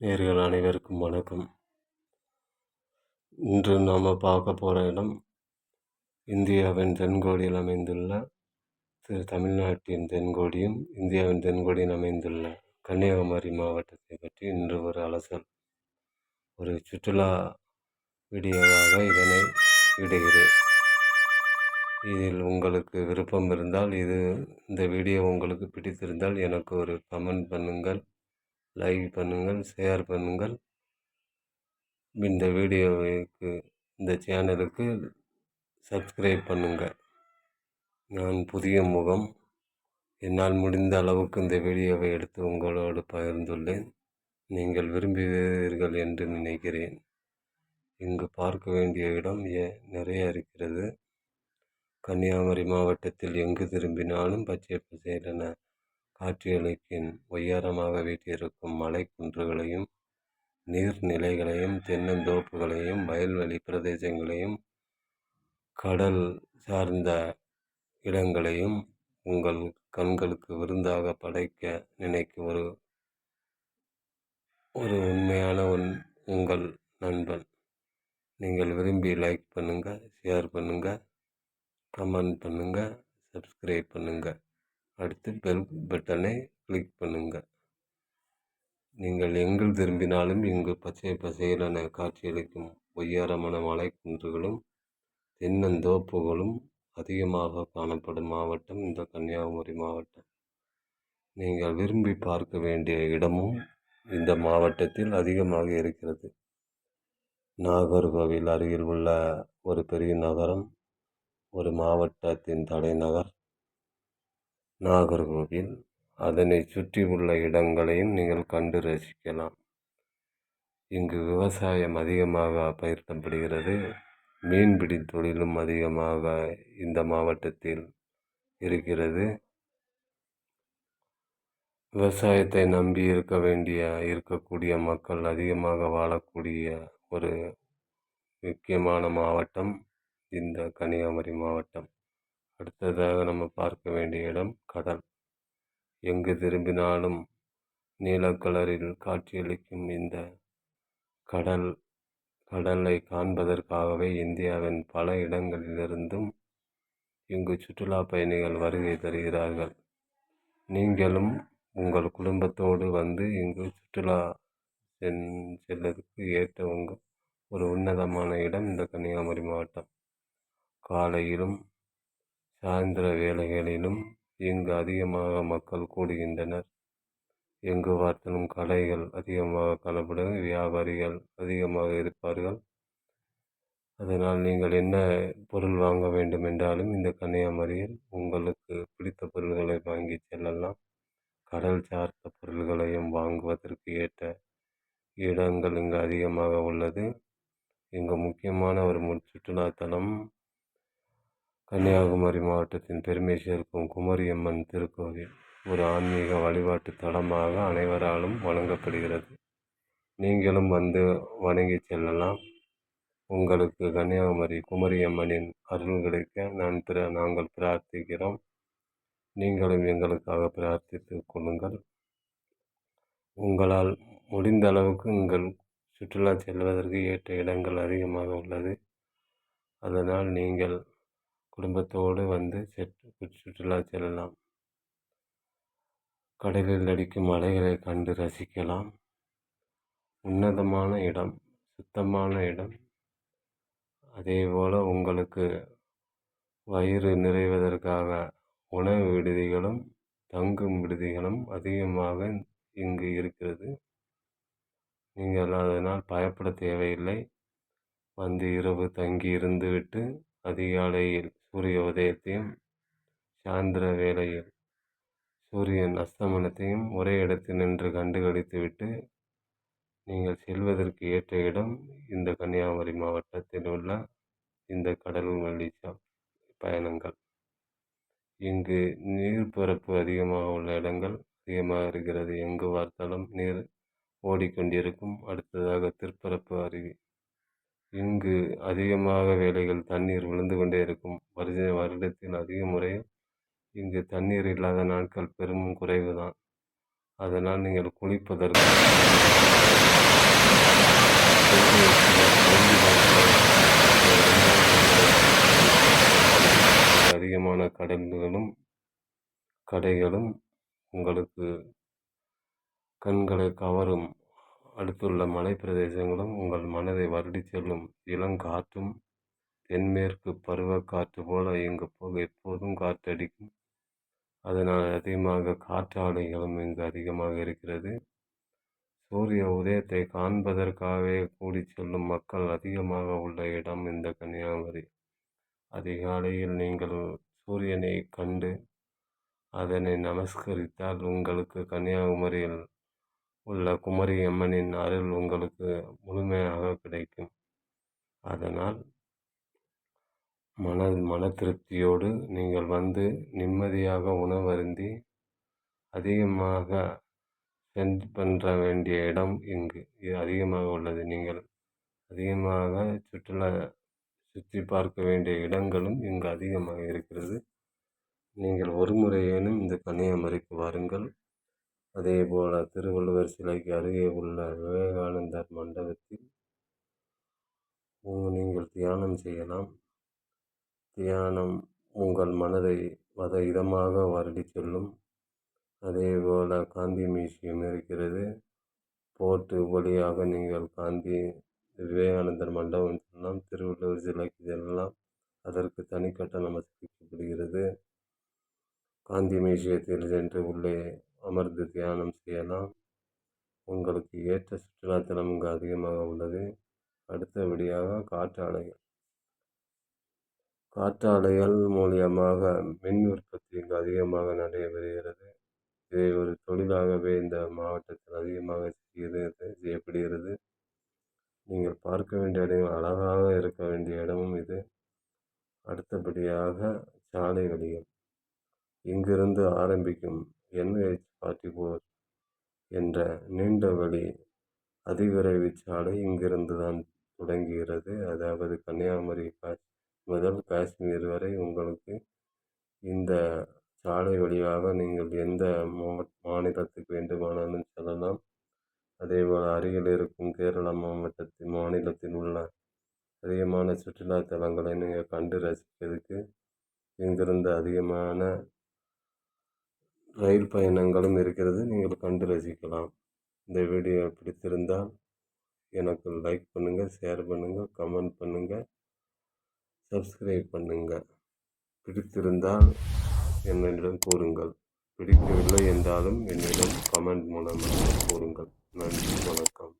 நேர்கள் அனைவருக்கும் வணக்கம். இன்று நாம் பார்க்க போகிற இடம் இந்தியாவின் தென்கோடியில் அமைந்துள்ள திரு தமிழ்நாட்டின் தென்கோடியும் இந்தியாவின் தென்கோடியில் அமைந்துள்ள கன்னியாகுமரி மாவட்டத்தை பற்றி இன்று ஒரு அலசல் ஒரு சுற்றுலா வீடியோவாக இதனை இடுகிறேன். இதில் உங்களுக்கு விருப்பம் இருந்தால் இது இந்த வீடியோ உங்களுக்கு பிடித்திருந்தால் எனக்கு ஒரு கமெண்ட் பண்ணுங்கள். லைக் பண்ணுங்கள் ஷேர் பண்ணுங்கள். இந்த வீடியோவுக்கு இந்த சேனலுக்கு சப்ஸ்கிரைப் பண்ணுங்கள் நான் புதிய முகம். என்னால் முடிந்த அளவுக்கு இந்த வீடியோவை எடுத்து உங்களோடு பகிர்ந்துள்ளேன். நீங்கள் விரும்புவீர்கள் என்று நினைக்கிறேன். இங்கு பார்க்க வேண்டிய இடம் ஏ நிறைய இருக்கிறது. கன்னியாகுமரி மாவட்டத்தில் எங்கு திரும்பினாலும் பச்சை பசேலென காட்சியளிக்கின் உயரமாக வீற்றிருக்கும் மலை குன்றுகளையும் நீர்நிலைகளையும் தென்னந்தோப்புகளையும் வயல்வெளி பிரதேசங்களையும் கடல் சார்ந்த இடங்களையும் உங்கள் கண்களுக்கு விருந்தாக படைக்க நினைக்கும் ஒரு ஒரு உண்மையான உன் உங்கள் நண்பன். நீங்கள் விரும்பி லைக் பண்ணுங்கள் ஷேர் பண்ணுங்கள் கமெண்ட் பண்ணுங்கள் சப்ஸ்கிரைப் பண்ணுங்கள் அடுத்து பெல் பட்டனை கிளிக் பண்ணுங்கள் நீங்கள் எங்கு திரும்பினாலும் இங்கு பச்சை பசேலென காட்சியளிக்கும் உயரமான மலைக்குன்றுகளும் தென்னந்தோப்புகளும் அதிகமாக காணப்படும் மாவட்டம் இந்த கன்னியாகுமரி மாவட்டம். நீங்கள் விரும்பி பார்க்க வேண்டிய இடமும் இந்த மாவட்டத்தில் அதிகமாக இருக்கிறது. நாகர்கோவில் அருகில் உள்ள ஒரு பெரிய நகரம் ஒரு மாவட்டத்தின் தலைநகர். நாகர்கோவில் அதனை சுற்றியுள்ள இடங்களையும் நீங்கள் கண்டு ரசிக்கலாம். இங்கு விவசாயம் அதிகமாக பயிரிடப்படுகிறது. மீன்பிடி தொழிலும் அதிகமாக இந்த மாவட்டத்தில் இருக்கிறது. விவசாயத்தை நம்பி இருக்க வேண்டிய இருக்கக்கூடிய மக்கள் அதிகமாக வாழக்கூடிய ஒரு முக்கியமான மாவட்டம் இந்த கன்னியாகுமரி மாவட்டம். அடுத்ததாக நம்ம பார்க்க வேண்டிய இடம் கடல். எங்கு திரும்பினாலும் நீல கலரில் காட்சியளிக்கும் இந்த கடல் கடலை காண்பதற்காகவே இந்தியாவின் பல இடங்களிலிருந்தும் இங்கு சுற்றுலா பயணிகள் வருகை தருகிறார்கள். நீங்களும் உங்கள் குடும்பத்தோடு வந்து இங்கு சுற்றுலா சென் செல்வதற்கு ஏற்ற உங்கள் ஒரு உன்னதமான இடம் இந்த கன்னியாகுமரி மாவட்டம். காலையிலும் சாயந்தர வேளைகளிலும் இங்கு அதிகமாக மக்கள் கூடுகின்றனர். எங்கு பார்த்தாலும் கடைகள் அதிகமாக காணப்படும் வியாபாரிகள் அதிகமாக இருப்பார்கள். அதனால் நீங்கள் என்ன பொருள் வாங்க வேண்டும் என்றாலும் இந்த கன்னியாகுமரியில் உங்களுக்கு பிடித்த பொருள்களை வாங்கி செல்லலாம். கடல் சார்ந்த பொருள்களையும் வாங்குவதற்கு ஏற்ற இடங்கள் இங்கு அதிகமாக உள்ளது. இங்கு முக்கியமான ஒரு சுற்றுலாத்தலம் கன்னியாகுமரி மாவட்டத்தின் பெருமை சேர்க்கும் குமரியம்மன் திருக்கோவில். ஒரு ஆன்மீக வழிபாட்டு தலமாக அனைவராலும் வழங்கப்படுகிறது. நீங்களும் வந்து வணங்கி செல்லலாம். உங்களுக்கு கன்னியாகுமரி குமரியம்மனின் அருள் கிடைக்க நான் பிற நாங்கள் பிரார்த்திக்கிறோம். நீங்களும் எங்களுக்காக பிரார்த்தித்து கொள்ளுங்கள். உங்களால் முடிந்த அளவுக்கு உங்கள் சுற்றுலா செல்வதற்கு ஏற்ற இடங்கள் அதிகமாக உள்ளது. அதனால் நீங்கள் குடும்பத்தோடு வந்து சுற்றுலா செல்லலாம். கடலில் அடிக்கும் அலைகளை கண்டு ரசிக்கலாம். உன்னதமான இடம் சுத்தமான இடம். அதேபோல் உங்களுக்கு வயிறு நிறைவதற்காக உணவு விடுதிகளும் தங்கும் விடுதிகளும் அதிகமாக இங்கு இருக்கிறது. நீங்கள் அதனால் பயப்பட தேவையில்லை. வந்து இரவு தங்கி இருந்துவிட்டு அதிகாலையில் சூரிய உதயத்தையும் சாயந்திர வேளையில் சூரியன் அஸ்தமனத்தையும் ஒரே இடத்தில் நின்று கண்டுகளித்துவிட்டு நீங்கள் செல்வதற்கு ஏற்ற இடம் இந்த கன்னியாகுமரி மாவட்டத்தில் உள்ள இந்த கடல் வழி பயணங்கள். இங்கு நீர்ப்பரப்பு அதிகமாக உள்ள இடங்கள் அதிகமாக இருக்கிறது. எங்கு பார்த்தாலும் நீர் ஓடிக்கொண்டிருக்கும். அடுத்ததாக திருப்பரப்பு அருவி. இங்கு அதிகமாக வேலைகள் தண்ணீர் விழுந்து கொண்டே இருக்கும். வருஷ வருடத்தில் அதிக முறை இங்கு தண்ணீர் இல்லாத நாட்கள் பெரும் குறைவு தான் அதனால் நீங்கள் குளிப்பதற்கு அதிகமான கடல்களும் கடைகளும் உங்களுக்கு கண்களை கவரும். அடுத்துள்ள மலைப் பிரதேசங்களும் உங்கள் மனதை வருடிச் செல்லும். இளங்காற்றும் தென்மேற்கு பருவக்காற்று போல இங்கு போக எப்போதும் காற்றடிக்கும். அதனால் அதிகமாக காற்றாலைகளும் இங்கு அதிகமாக இருக்கிறது. சூரிய உதயத்தை காண்பதற்காகவே கூடிச் செல்லும் மக்கள் அதிகமாக உள்ள இடம் இந்த கன்னியாகுமரி. அதிகாலையில் நீங்கள் சூரியனை கண்டு அதனை நமஸ்கரித்தால் உங்களுக்கு கன்னியாகுமரியில் உள்ள குமரி அம்மனின் அருள் உங்களுக்கு முழுமையாக கிடைக்கும். அதனால் மன மன திருப்தியோடு நீங்கள் வந்து நிம்மதியாக உணவருந்தி அதிகமாக ஸ்பெண்ட் பண்ண வேண்டிய இடம் இங்கு. அதிகமாக உள்ளது. நீங்கள் அதிகமாக சுற்றுலா சுற்றி பார்க்க வேண்டிய இடங்களும் இங்கு அதிகமாக இருக்கிறது. நீங்கள் ஒரு முறையேனும் இந்த கன்னியாகுமரிக்கு வாருங்கள். அதேபோல் திருவள்ளுவர் சிலைக்கு அருகே உள்ள விவேகானந்தர் மண்டபத்தில் நீங்கள் தியானம் செய்யலாம். தியானம் உங்கள் மனதை மத இதமாக வருடிச் செல்லும். அதேபோல் காந்தி மியூசியம் இருக்கிறது. போர்ட்டு வழியாக நீங்கள் காந்தி விவேகானந்தர் மண்டபம் செல்லலாம் திருவள்ளுவர் சிலைக்கு செல்லலாம். அதற்கு தனி கட்டணம் வசூலிக்கப்படுகிறது காந்தி மியூசியத்தில் சென்று உள்ளே அமர்ந்து தியானம் செய்யலாம். உங்களுக்கு ஏற்ற சுற்றுலாத்தலம் இங்கு அதிகமாக உள்ளது. அடுத்தபடியாக காற்றாலைகள். காற்றாலைகள் மூலியமாக மின் உற்பத்தி இங்கு அதிகமாக நடைபெறுகிறது. இதை ஒரு தொழிலாகவே இந்த மாவட்டத்தில் அதிகமாக செய்கிறது செய்யப்படுகிறது. நீங்கள் பார்க்க வேண்டிய இடங்கள் அழகாக இருக்க வேண்டிய இடமும் இது. அடுத்தபடியாக சாலை வழிகள். இங்கிருந்து ஆரம்பிக்கும் என்ஹெச் ஃபார்ட்டி ஃபோர் என்ற நீண்ட வழி அதிவிரைவு சாலை இங்கிருந்து தான் தொடங்குகிறது. அதாவது கன்னியாகுமரி காட்சி முதல் காஷ்மீர் வரை உங்களுக்கு இந்த சாலை வழியாக நீங்கள் எந்த மாநிலத்துக்கு வேண்டுமானாலும் செல்லலாம். அதேபோல் அருகில் இருக்கும் கேரளா மாவட்டத்தின் மாநிலத்தில் உள்ள அதிகமான சுற்றுலா தலங்களை நீங்கள் கண்டு ரசிப்பதற்கு இங்கிருந்து அதிகமான ரயில் பயணங்களும் இருக்கிறது. நீங்கள் கண்டு ரசிக்கலாம். இந்த வீடியோ பிடித்திருந்தால் எனக்கு லைக் பண்ணுங்கள் ஷேர் பண்ணுங்கள் கமெண்ட் பண்ணுங்கள் சப்ஸ்கிரைப் பண்ணுங்கள் பிடித்திருந்தால் என்னிடம் கூறுங்கள். பிடிக்கவில்லை என்றாலும் என்னிடம் கமெண்ட் மூலமாக கூறுங்கள். நன்றி வணக்கம்.